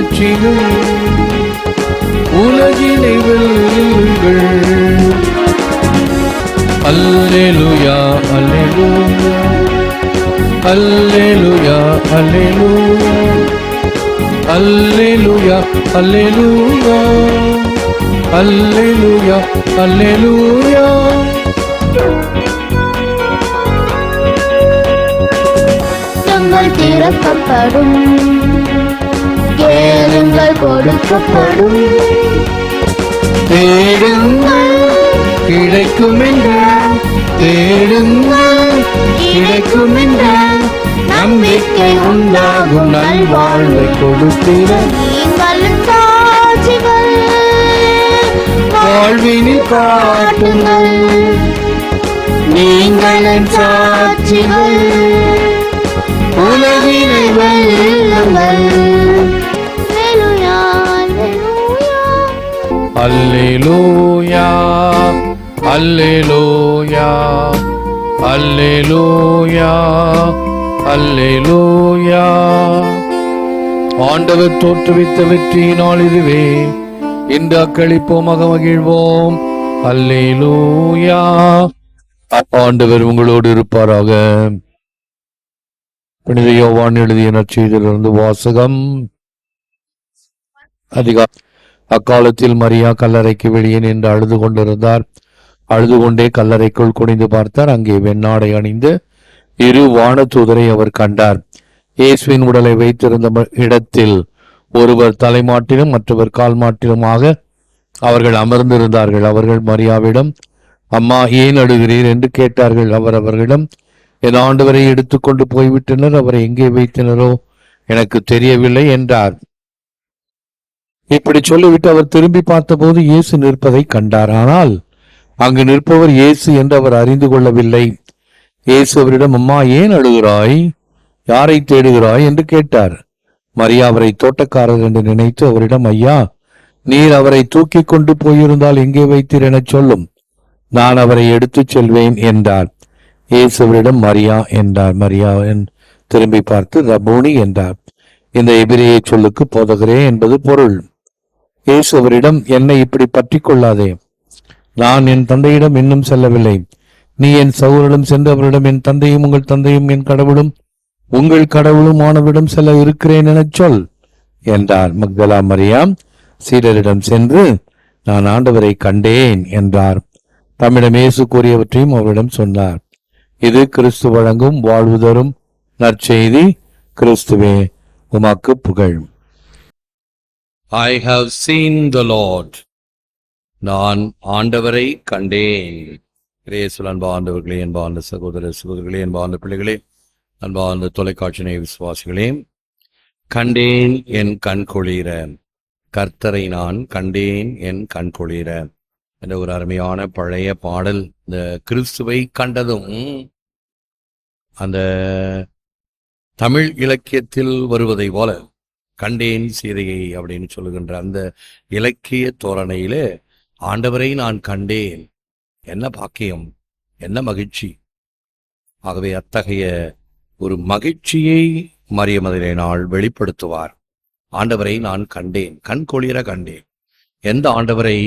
சாட்சிகள் உலகினை வெல்லுங்கள் அல்லேலுயா அல்லேலூயா. அல்லேலுயா அல்லேலூயா. அல்லேலுயா அல்லேலூயா. அல்லேலுயா அல்லேலூயா. தங்கள் திறக்கப்படும். கொடுக்கப்படும். தேடுங்கள் கிடைக்கும் என்று தேடுங்கள் கிடைக்கும் என்று நம்பிக்கை உண்டாகும் நல்வாழ்வை கொடுத்திட. வாழ்வினில் காட்டுங்கள். நீங்கள் சாட்சிகள் உலகினை வெல்லுங்கள் அல்லேலூயா, அல்லேலூயா. அல்லேலூயா அல்லேலூயா ஆண்டவர் தோற்றுவித்த வெற்றியினால் இதுவே. இன்று அக்களிப்போமாக மகிழ்வோம் அல்லேலூயா ஆண்டவர் உங்களோடு இருப்பாராக. புனித யோவான் எழுதிய நற்செய்தியிலிருந்து வாசகம். அதிகாரம் அக்காலத்தில் மரியா கல்லறைக்கு வெளியே நின்று அழுது கொண்டிருந்தார். அழுது கொண்டே கல்லறைக்குள் குனிந்து பார்த்தார். அங்கே வெண்ணாடை அணிந்து இரு வானதூதரை அவர் கண்டார். இயேசுவின் உடலை வைத்திருந்த இடத்தில் ஒருவர் தலைமாட்டிலும் மற்றவர் கால் மாட்டிலுமாக அவர்கள் அமர்ந்திருந்தார்கள். அவர்கள் மரியாவிடம் அம்மா ஏன் அழுகிறீர்? என்று கேட்டார்கள். அவர் அவர்களிடம் என் ஆண்டவரை எடுத்துக்கொண்டு போய்விட்டனர். அவரை எங்கே வைத்தனரோ? எனக்கு தெரியவில்லை என்றார். இப்படி சொல்லிவிட்டு அவர் திரும்பி பார்த்தபோது இயேசு நிற்பதை கண்டார். ஆனால் அங்கு நிற்பவர் இயேசு என்று அவர் அறிந்து கொள்ளவில்லை. இயேசு அவரிடம் அம்மா ஏன் அழுகிறாய்? யாரை தேடுகிறாய்? என்று கேட்டார். மரியா அவரை தோட்டக்காரர் என்று நினைத்து அவரிடம் ஐயா நீர் அவரை தூக்கி கொண்டு போயிருந்தால் எங்கே வைத்தீர் எனச் சொல்லும். நான் அவரை எடுத்துச் செல்வேன் என்றார். இயேசுவரிடம் மரியா என்றார். மரியா என் திரும்பி பார்த்து ரபோனி என்றார். இந்த எபிரேய சொல்லுக்கு போதகரே என்பது பொருள். இயேசு அவரிடம் என்னை இப்படி பற்றிக் கொள்ளாதே நான் என் தந்தையிடம் இன்னும் செல்லவில்லை. நீ என் சகோதரிடம் சென்று அவரிடம் என் தந்தையும் உங்கள் தந்தையும் என் கடவுளும் உங்கள் கடவுளும் ஆனவரிடம் செல்ல இருக்கிறேன் எனச் சொல் என்றார் மக்தலா மரியாம். சீடரிடம் சென்று நான் ஆண்டவரை கண்டேன் என்றார். தம்மிடம் இயேசு கூறியவற்றையும் அவரிடம் சொன்னார். இது கிறிஸ்து வழங்கும் வாழ்வு தரும் நற்செய்தி கிறிஸ்துவே உமாக்கு புகழ். I have seen the Lord நான் ஆண்டவரை கண்டேன். கிரேசுல் அன்பாண்டவர்களே அன்பார்ந்த சகோதர சகோதரர்களே அன்பார்ந்த பிள்ளைகளே அன்பார்ந்த தொலைக்காட்சி நேய விசுவாசிகளே கண்டேன் என் கண் குளிர. கர்த்தரை நான் கண்டேன் என் கண் குளிர. என்ற ஒரு அருமையான பழைய பாடல் இந்த கிறிஸ்துவை கண்டதும் அந்த தமிழ் இலக்கியத்தில் வருவதை போல கண்டேன் சீதையை அப்படின்னு சொல்லுகின்ற அந்த இலக்கிய தோரணையிலே ஆண்டவரை நான் கண்டேன். என்ன பாக்கியம் என்ன மகிழ்ச்சி. ஆகவே அத்தகைய ஒரு மகிழ்ச்சியை மரியமதிலே நாள் வெளிப்படுத்துவார். ஆண்டவரை நான் கண்டேன் கண் கொளிர கண்டேன். எந்த ஆண்டவரை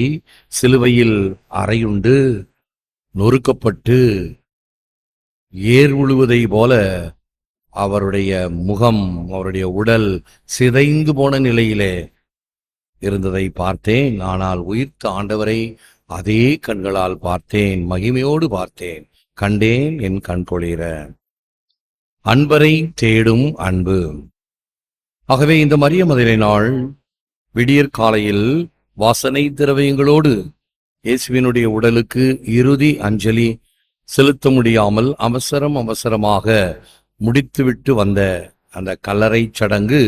சிலுவையில் அறையுண்டு நொறுக்கப்பட்டு ஏர் உழுவதை போல அவருடைய முகம் அவருடைய உடல் சிதைந்து போன நிலையிலே இருந்ததை பார்த்தேன். ஆனால் உயிர்த்த ஆண்டவரை அதே கண்களால் பார்த்தேன். மகிமையோடு பார்த்தேன். கண்டேன் என் கண் குளிர அன்பரை தேடும் அன்பு. ஆகவே இந்த மரிய மதிலை நாள் விடியற் காலையில் வாசனை திரவியங்களோடு இயேசுவினுடைய உடலுக்கு இறுதி அஞ்சலி செலுத்த முடியாமல் அவசரம் அவசரமாக முடித்துவிட்டு வந்த அந்த கல்லறை சடங்கு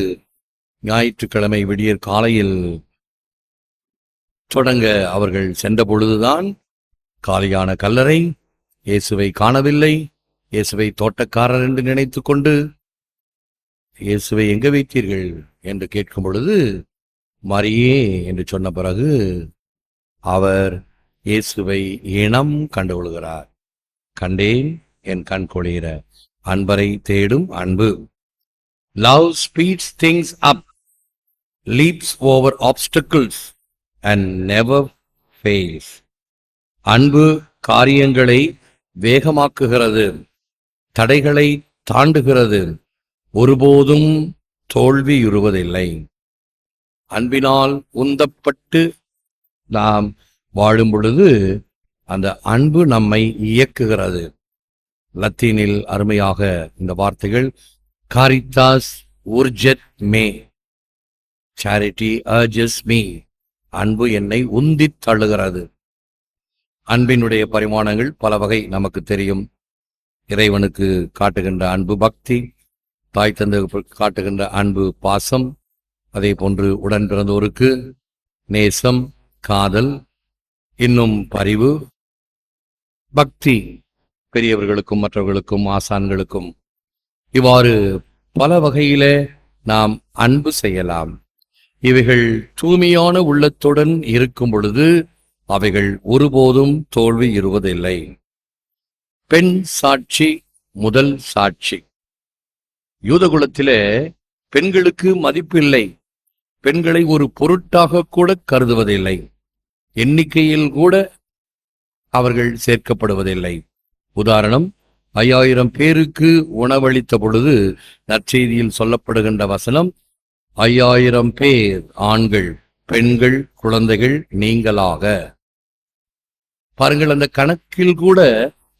ஞாயிற்றுக்கிழமை விடியற் காலையில் தொடங்க அவர்கள் சென்ற பொழுதுதான் காலியான கல்லறை இயேசுவை காணவில்லை. இயேசுவை தோட்டக்காரர் என்று நினைத்து கொண்டு இயேசுவை எங்க வைத்தீர்கள்? என்று கேட்கும் பொழுது மரியே என்று சொன்ன பிறகு அவர் இயேசுவை இனம் கண்டு கொள்கிறார். கண்டேன் என் கண் கொளிர. அன்பரை தேடும் அன்பு. Love speeds things up leaps over obstacles and never fails அன்பு காரியங்களை வேகமாக்குகிறது தடைகளை தாண்டுகிறது ஒருபோதும் தோல்வியுறுவதில்லை. அன்பினால் உந்தப்பட்டு நாம் வாழும் பொழுது அந்த அன்பு நம்மை இயக்குகிறது. லத்தீனில் அருமையாக இந்த வார்த்தைகள் காரித்தாஸ் உர்ஜெட் மே சேரிட்டி அர்ஜஸ் மீ அன்பு என்னை உந்தித் தள்ளுகிறது. அன்பினுடைய பரிமாணங்கள் பல வகை நமக்கு தெரியும். இறைவனுக்கு காட்டுகின்ற அன்பு பக்தி தாய் தந்தை காட்டுகின்ற அன்பு பாசம் அதே போன்று உடன் பிறந்தோருக்கு நேசம் காதல் இன்னும் பரிவு பக்தி. பெரியவர்களுக்கும் மற்றவர்களுக்கும் ஆசான்களுக்கும். இவ்வாறு பல வகையில நாம் அன்பு செய்யலாம். இவைகள் தூய்மையான உள்ளத்துடன் இருக்கும் பொழுது அவைகள் ஒருபோதும் தோல்வி இருவதில்லை. பெண் சாட்சி முதல் சாட்சி. யூதகுலத்திலே பெண்களுக்கு மதிப்பில்லை. பெண்களை ஒரு பொருட்டாக கூட கருதுவதில்லை. எண்ணிக்கையில் கூட அவர்கள் சேர்க்கப்படுவதில்லை. உதாரணம் ஐயாயிரம் பேருக்கு உணவளித்த பொழுது நற்செய்தியில் சொல்லப்படுகின்ற வசனம் ஐயாயிரம் பேர் ஆண்கள் பெண்கள் குழந்தைகள் நீங்களாக. பாருங்கள் அந்த கணக்கில் கூட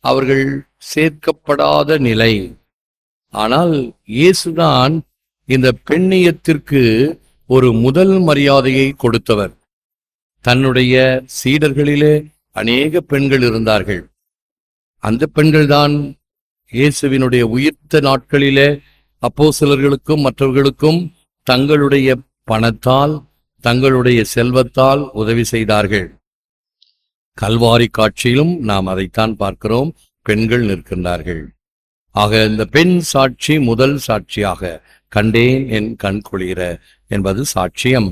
அவர்கள் சேர்க்கப்படாத நிலை. ஆனால் இயேசுதான் இந்த பெண்ணியத்திற்கு ஒரு முதல் மரியாதையை கொடுத்தவர். தன்னுடைய சீடர்களிலே அநேக பெண்கள் இருந்தார்கள். அந்த பெண்கள்தான் இயேசுவினுடைய உயிர்த்த நாட்களிலே அப்போ சிலர்களுக்கும் மற்றவர்களுக்கும் தங்களுடைய பணத்தால் தங்களுடைய செல்வத்தால் உதவி செய்தார்கள். கல்வாரி காட்சியிலும் நாம் அதைத்தான் பார்க்கிறோம். பெண்கள் நிற்கின்றார்கள். ஆக இந்த பெண் சாட்சி முதல் சாட்சியாக கண்டேன் என் கண் குளிர என்பது சாட்சியம்.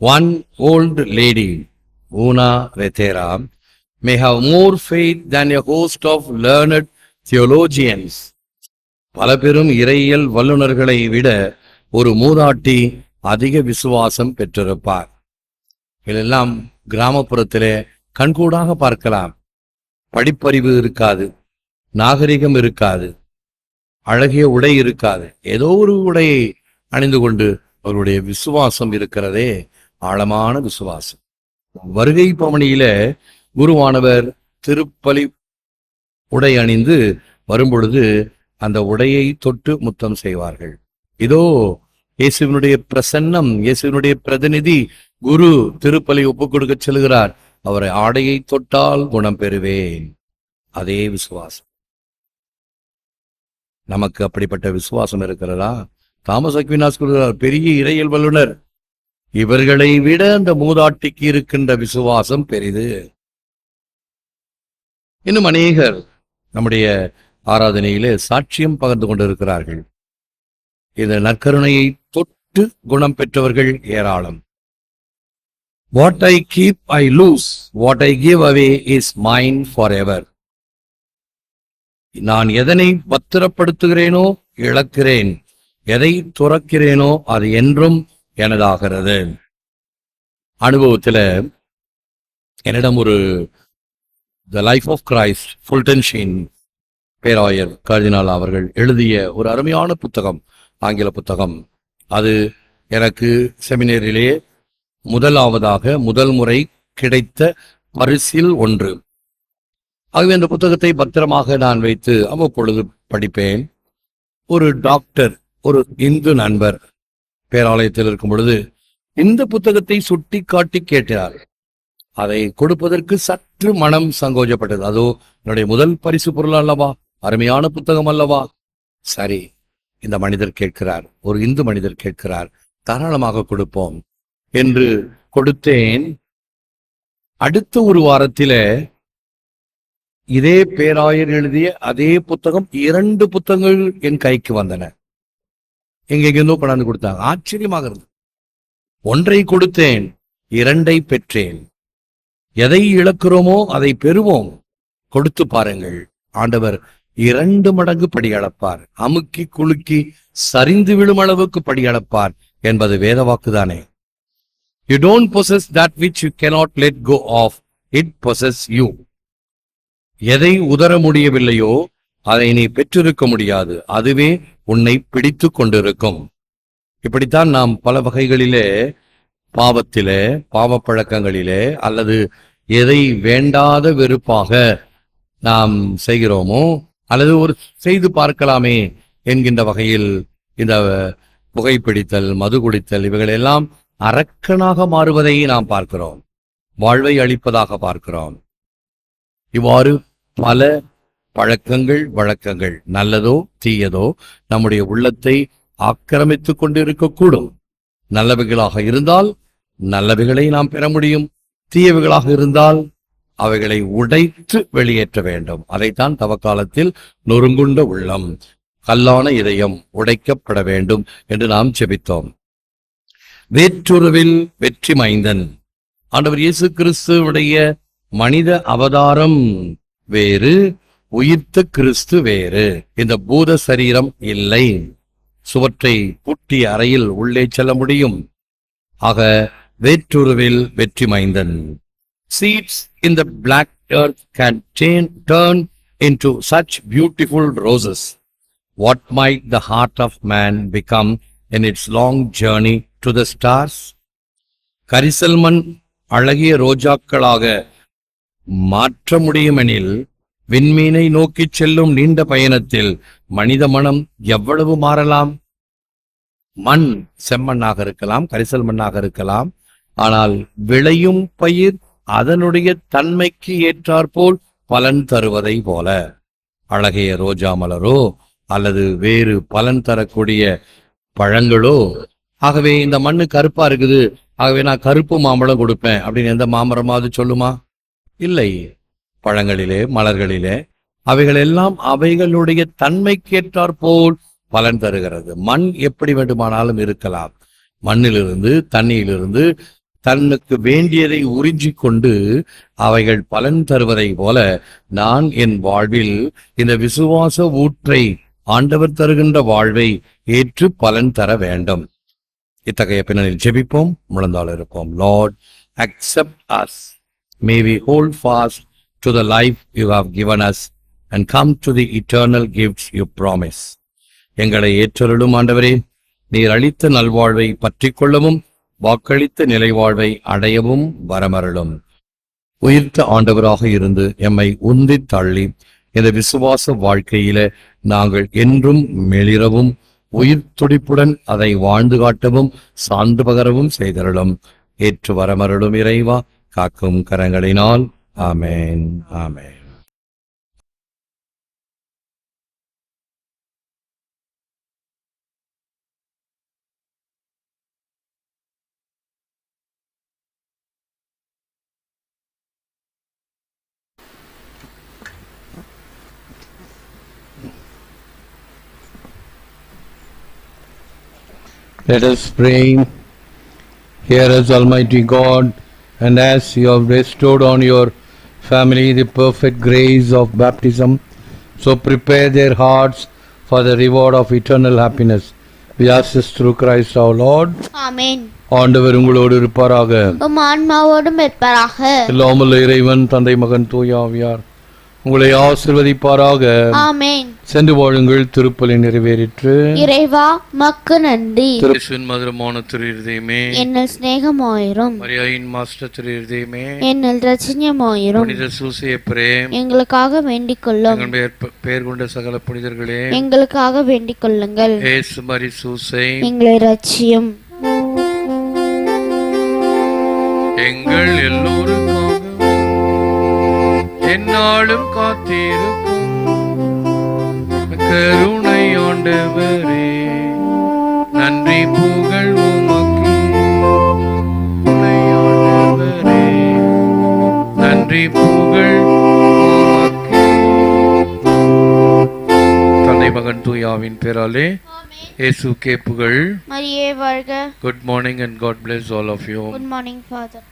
ஒன் ஓல்டு லேடி ஊனா ரெத்தேரா may have more faith than a host of learned theologians. பல பெரும் இறையியல் வல்லுநர்களை விட ஒரு மூதாட்டி அதிக விசுவாசம் பெற்றிருப்பார். இதெல்லாம் கிராமப்புறத்திலே கண்கூடாக பார்க்கலாம். படிப்பறிவு இருக்காது நாகரிகம் இருக்காது அழகிய உடை இருக்காது. ஏதோ ஒரு உடையை அணிந்து கொண்டு அவருடைய விசுவாசம் இருக்கிறதே ஆழமான விசுவாசம். வருகை பவனியில குருவானவர் திருப்பலி உடை அணிந்து வரும்பொழுது அந்த உடையை தொட்டு முத்தம் செய்வார்கள். இதோ இயேசுவினுடைய பிரசன்னம் இயேசுவினுடைய பிரதிநிதி குரு திருப்பலி ஒப்புக் கொடுக்க செல்கிறார் அவரை ஆடையை தொட்டால் குணம் பெறுவேன். அதே விசுவாசம். நமக்கு அப்படிப்பட்ட விசுவாசம் இருக்கிறதா? தாமஸ் அக்வினாஸ் கூறுகிறார் பெரிய இறையல் வல்லுனர் இவர்களை விட அந்த மூதாட்டிக்கு இருக்கின்ற விசுவாசம் பெரிது. இன்னும் அநேகர் நம்முடைய ஆராதனையிலே சாட்சியம் பகிர்ந்து கொண்டிருக்கிறார்கள். இந்த நற்கருணையை தொட்டு குணம் பெற்றவர்கள் ஏராளம். What I keep I lose what I give away is mine forever நான் எதனை பத்திரப்படுத்துகிறேனோ இழக்கிறேன். எதை துறக்கிறேனோ அது என்றும் எனதாகிறது. அனுபவத்தில் என்னிடம் ஒரு த லைஃப் ஆஃப் கிரைஸ்ட் ஃபுல்டன்ஷின் பேராயர் கர்தினால் அவர்கள் எழுதிய ஒரு அருமையான புத்தகம் ஆங்கில புத்தகம். அது எனக்கு செமினரிலே முதலாவதாக முதல் முறை கிடைத்த பரிசில் ஒன்று. ஆகவே அந்த புத்தகத்தை பத்திரமாக நான் வைத்து அவ்வப்பொழுது படிப்பேன். ஒரு டாக்டர் ஒரு இந்து நண்பர் பேராலயத்தில் இருக்கும் பொழுது இந்த புத்தகத்தை சுட்டி காட்டி கேட்டார். அதை கொடுப்பதற்கு சற்று மனம் சங்கோஜப்பட்டது. அதோ என்னுடைய முதல் பரிசு பொருள் அல்லவா? அருமையான புத்தகம் அல்லவா? சரி இந்த மனிதர் கேட்கிறார். ஒரு இந்து மனிதர் கேட்கிறார் தாராளமாக கொடுப்போம் என்று கொடுத்தேன். அடுத்த ஒரு வாரத்தில இதே பேராயர் எழுதிய அதே புத்தகம் இரண்டு புத்தகங்கள் என் கைக்கு வந்தன. எங்கெங்கிருந்தோ கொண்டாந்து கொடுத்தாங்க. ஆச்சரியமாக இருந்தது. ஒன்றை கொடுத்தேன் இரண்டை பெற்றேன். எதை இழக்கிறோமோ அதை பெறுவோம். கொடுத்து பாருங்கள். ஆண்டவர் இரண்டு மடங்கு படியளப்பார் அமுக்கி குலுக்கி சரிந்து விழும் அளவுக்கு படியளப்பார் என்பது வேதவாக்குதானே you don't possess that which you cannot let go of it possess you எதை உதர முடியவில்லையோ அதை நீ பெற்றிருக்க முடியாது. அதுவே உன்னை பிடித்து கொண்டிருக்கும். இப்படித்தான் நாம் பல வகைகளிலே பாவத்திலே பாவ பழக்கங்களிலே அல்லது எதை வேண்டாத வெறுப்பாக நாம் செய்கிறோமோ அல்லது ஒரு செய்து பார்க்கலாமே என்கின்ற வகையில் இந்த புகைப்பிடித்தல் மது குடித்தல் இவைகளெல்லாம் அரக்கனாக மாறுவதை நாம் பார்க்கிறோம். வாழ்வை அளிப்பதாக பார்க்கிறோம். இவ்வாறு பல பழக்கங்கள் வழக்கங்கள் நல்லதோ தீயதோ நம்முடைய உள்ளத்தை ஆக்கிரமித்துக் கொண்டிருக்கக்கூடும். நல்லவைகளாக இருந்தால் நல்லவைகளை நாம் பெற முடியும். தீயவைகளாக இருந்தால் அவைகளை உடைத்து வெளியேற்ற வேண்டும். அதைத்தான் தவக்காலத்தில் நொறுங்குண்ட உள்ளம் கல்லான இதயம் உடைக்கப்பட வேண்டும் என்று நாம் செபித்தோம். வேற்றுருவில் வெற்றி மைந்தன். ஆண்டவர் இயேசு கிறிஸ்துவுடைய மனித அவதாரம் வேறு உயிர்த்த கிறிஸ்து வேறு. இந்த பூத சரீரம் இல்லை. சுவற்றை பூட்டிய அறையில் உள்ளே செல்ல முடியும். ஆக வேற்றுருவில் வெற்றி மைந்தன் seeds in the black earth can turn, turn such beautiful beautiful roses. My might heart of man man in its long long to to stars stars? கரிசல் மண் அழகிய ரோஜாக்களாக மாற்ற முடியுமெனில் விண்மீனை நோக்கிச் செல்லும் நீண்ட பயணத்தில் மனித மனம் எவ்வளவு மாறலாம் மண் செம்மண்ணாக இருக்கலாம் கரிசல் மண்ணாக இருக்கலாம் ஆனால் விளையும் பயிர் அதனுடைய தன்மைக்கு ஏற்றாற்போல் பலன் தருவதை போல. அழகிய ரோஜா மலரோ அல்லது வேறு பலன் தரக்கூடிய பழங்களோ ஆகவே இந்த மண்ணு கருப்பா இருக்குது ஆகவே நான் கருப்பு மாம்பழம் கொடுப்பேன் அப்படின்னு எந்த மாமரமாவது சொல்லுமா? இல்லை. பழங்களிலே மலர்களிலே அவைகள் எல்லாம் அவைகளுடைய தன்மைக்கேற்றாற்போல் பலன் தருகிறது. மண் எப்படி வேண்டுமானாலும் இருக்கலாம். மண்ணிலிருந்து தண்ணியிலிருந்து தன்னுக்கு வேண்டியதை உறிஞ்சி கொண்டு அவைகள் பலன் தருவதை போல நான் என் வாழ்வில் இந்த விசுவாச ஊற்றை ஆண்டவர் தருகின்ற வாழ்வை ஏற்று பலன் தர வேண்டும். இத்தகைய பின்னணியில் ஜெபிப்போம் முழந்தால் இருப்போம். Lord accept us may we hold fast to the life you have given us and come to the eternal gifts you promise எங்களை ஏற்றருளும் ஆண்டவரே. நீர் அளித்த நல்வாழ்வை பற்றி கொள்ளவும் வாக்களித்த நிலைவாழ்வை அடையவும் வரமருளும். உயிர்த்த ஆண்டவராக இருந்து எம்மை உந்தித் தள்ளி இந்த விசுவாச வாழ்க்கையில நாங்கள் என்றும் மெளிரவும் உயிர் துடிப்புடன் அதை வாழ்ந்து காட்டவும் சான்று பகரவும் செய்தருளும். ஏற்று வரமருளும் இறைவா காக்கும் கரங்களினால். ஆமேன் ஆமேன். Let us pray. Hear us, Almighty God, and as you have bestowed on your family the perfect grace of baptism, so prepare their hearts for the reward of eternal happiness. We ask this through Christ our Lord. ஆமென் ஆண்டவர் உங்களோடு இருப்பாராக உம் ஆன்மாவோடும் இருப்பாராக எல்லாமல்ல இறைவன் தந்தை மகன் தூயாவியார் உங்களை ஆசிர்வதிப்பாராக ஆமென் சென்று வாழுங்கள் திருப்பலி நிறைவேறிற்று. இறைவா மக்கு நன்றி. திருசுவின் மதுரமான திரு இருதயமே என்னில் சிநேகமாயிரும். மரியாயின் மாஸ்டர் திரு இருதயமே என்னில் ரச்சனியமாயிரும் புனித சூசிய பிரேம் எங்களுக்காக வேண்டிக் கொள்ளும் பெயர் கொண்ட சகல புனிதர்களே. எங்களுக்காக வேண்டிக் கொள்ளுங்கள் ஏசு மரி சூசை. எங்களை ரட்சியும். எங்கள் எல்லோருக்காக என்னாலும் காத்திருக்கும். ஆண்டவரே நன்றி புகழ் உமக்கு. ஆண்டவரே நன்றி புகழ் உமக்கு. தந்தை மகன் தூயாவின் பேராலே இயேசுக்கே புகழ். மரியே வாழ்க. Good morning and God bless all of you. Good morning father